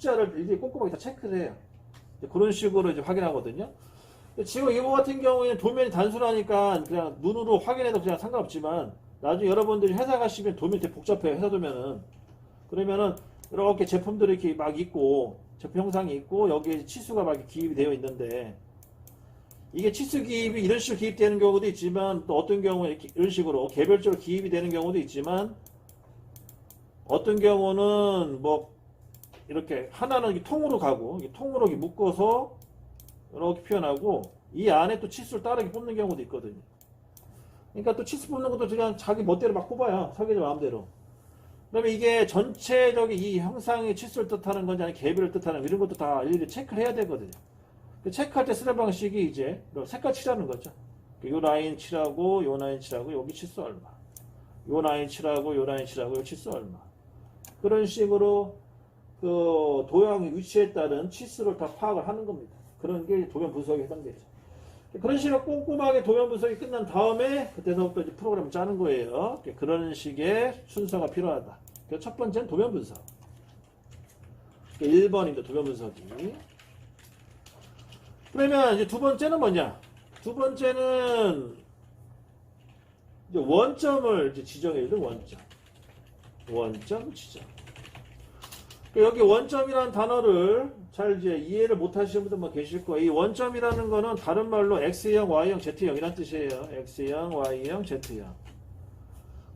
숫자를 일일이 꼼꼼하게 다 체크를 해요. 그런 식으로 이제 확인하거든요. 지금 이거 같은 경우에는 도면이 단순하니까 그냥 눈으로 확인해도 그냥 상관없지만 나중에 여러분들이 회사 가시면 도면이 되게 복잡해요. 회사 도면은. 그러면은 이렇게 제품들이 이렇게 막 있고 제품 형상이 있고 여기에 치수가 막 기입이 되어 있는데 이게 치수 기입이 이런 식으로 기입되는 경우도 있지만 또 어떤 경우에 이런 식으로 개별적으로 기입이 되는 경우도 있지만 어떤 경우는 뭐 이렇게 하나는 통으로 가고 통으로 묶어서 이렇게 표현하고 이 안에 또 치수를 따르게 뽑는 경우도 있거든요. 그러니까 또 치수 뽑는 것도 그냥 자기 멋대로 막 뽑아요. 설계자 마음대로. 그러면 이게 전체적인 이 형상의 치수를 뜻하는 건지 아니면 개별을 뜻하는 이런 것도 다 일일이 체크를 해야 되거든요. 그 체크할 때 쓰는 방식이 이제 색깔 칠하는 거죠. 요 라인 칠하고 요 라인 칠하고 여기 치수 얼마. 요 라인 칠하고 요 라인 칠하고 요 치수 얼마. 그런 식으로 그 도형 위치에 따른 치수를 다 파악을 하는 겁니다. 그런 게 도면 분석에 해당되죠. 그런 식으로 꼼꼼하게 도면 분석이 끝난 다음에 그때서부터 이제 프로그램을 짜는 거예요. 그런 식의 순서가 필요하다. 첫 번째는 도면 분석. 1번입니다. 도면 분석이. 그러면 이제 두 번째는 뭐냐? 두 번째는 이제 원점을 이제 지정해야 돼, 원점. 원점 지정. 그 여기 원점이라는 단어를 잘 이제 이해를 못 하시는 분들 뭐 계실 거예요. 이 원점이라는 거는 다른 말로 X형, Y형, Z형이란 뜻이에요. X형, Y형, Z형.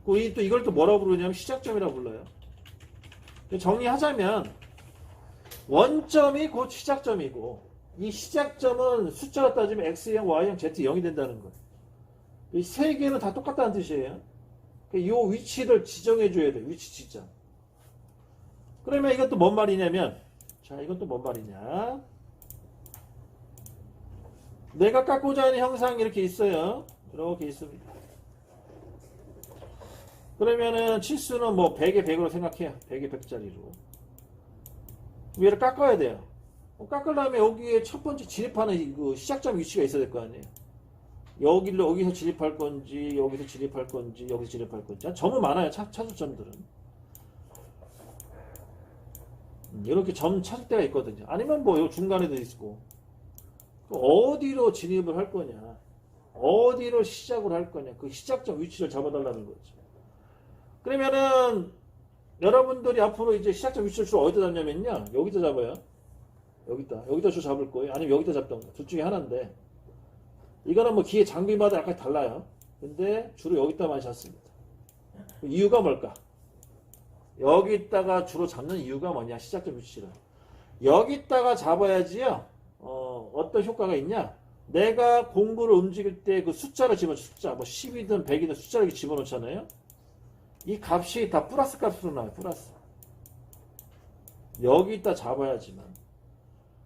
그이또 이걸 또 뭐라고 부르냐면 시작점이라고 불러요. 정리하자면 원점이 곧 시작점이고 이 시작점은 숫자로 따지면 X형, Y형, Z형이 된다는 거예요. 이 세 개는 다 똑같다는 뜻이에요. 이 위치를 지정해 줘야 돼요. 위치 지정. 그러면 이것도 뭔 말이냐면 자 이것도 뭔 말이냐? 내가 깎고자 하는 형상이 이렇게 있어요. 이렇게 있습니다. 그러면은 치수는 뭐 100에 100으로 생각해요. 100에 100짜리로. 위를 깎아야 돼요. 어, 깎으려면 여기에 첫 번째 진입하는 그 시작점 위치가 있어야 될 거 아니에요. 여기로 여기서 진입할 건지 여기서 진입할 건지 여기서 진입할 건지. 점은 많아요. 차, 차수점들은. 음, 이렇게 점 찾을 때가 있거든요. 아니면 뭐 요 중간에도 있고 또 어디로 진입을 할 거냐, 어디로 시작을 할 거냐, 그 시작점 위치를 잡아달라는 거죠. 그러면은 여러분들이 앞으로 이제 시작점 위치를 주로 어디다 잡냐면요, 여기다 잡아요. 여기다, 여기다 주 잡을 거예요. 아니면 여기다 잡던가 둘 중에 하나인데 이거는 뭐 기계 장비마다 약간 달라요. 근데 주로 여기다 많이 잡습니다. 이유가 뭘까? 여기다가 주로 잡는 이유가 뭐냐? 시작점 위치를 여기다가 잡아야지요. 어, 어떤 효과가 있냐? 내가 공구를 움직일 때 그 숫자를 집어 숫자 뭐 10이든 100이든 숫자를 집어넣잖아요. 이 값이 다 플러스 값으로 나와요 플러스. 여기다 잡아야지만.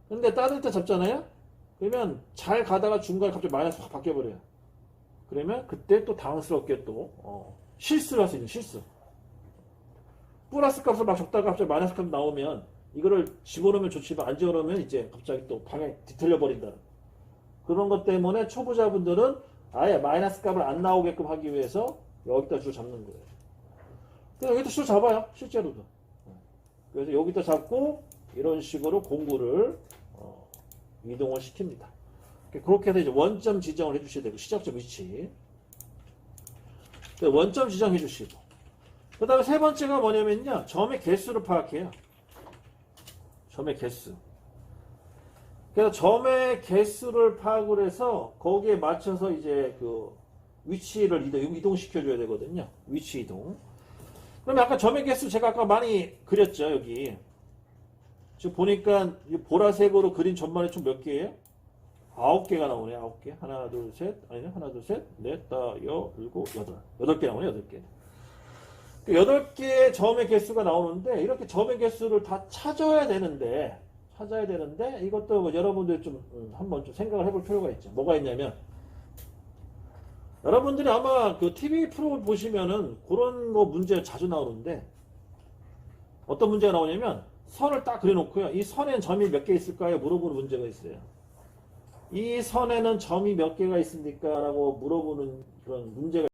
근데 다른 데 잡잖아요? 그러면 잘 가다가 중간에 갑자기 마이너스 확 바뀌어버려요. 그러면 그때 또 당황스럽게 또 어, 실수를 할 수 있는 실수 플러스 값을 막 적다가 갑자기 마이너스 값 나오면 이거를 집어넣으면 좋지만 안 집어넣으면 이제 갑자기 또 방향 뒤틀려 버린다. 그런 것 때문에 초보자분들은 아예 마이너스 값을 안 나오게끔 하기 위해서 여기다 주로 잡는 거예요. 그냥 여기다 주로 잡아요. 실제로도. 그래서 여기다 잡고 이런 식으로 공구를 어, 이동을 시킵니다. 그렇게 해서 이제 원점 지정을 해주셔야 되고 시작점 위치. 원점 지정해 주시고 그 다음에 세 번째가 뭐냐면요. 점의 개수를 파악해요. 점의 개수. 그래서 점의 개수를 파악을 해서 거기에 맞춰서 이제 그 위치를 이동, 이동시켜줘야 되거든요. 위치 이동. 그러면 아까 점의 개수 제가 아까 많이 그렸죠. 여기. 지금 보니까 이 보라색으로 그린 점만이 총 몇 개예요? 아홉 개가 나오네. 아홉 개. 하나, 둘, 셋. 아니, 하나, 둘, 셋. 넷, 다, 여, 일곱, 여덟. 여덟 개 나오네. 여덟 개. 여덟 개의 점의 개수가 나오는데 이렇게 점의 개수를 다 찾아야 되는데 찾아야 되는데 이것도 뭐 여러분들 좀 음, 한번 좀 생각을 해볼 필요가 있죠. 뭐가 있냐면 여러분들이 아마 그 TV 프로 보시면은 그런 거 문제 자주 나오는데 어떤 문제가 나오냐면 선을 딱 그려놓고요. 이 선엔 점이 몇 개 있을까요? 물어보는 문제가 있어요. 이 선에는 점이 몇 개가 있습니까? 라고 물어보는 그런 문제가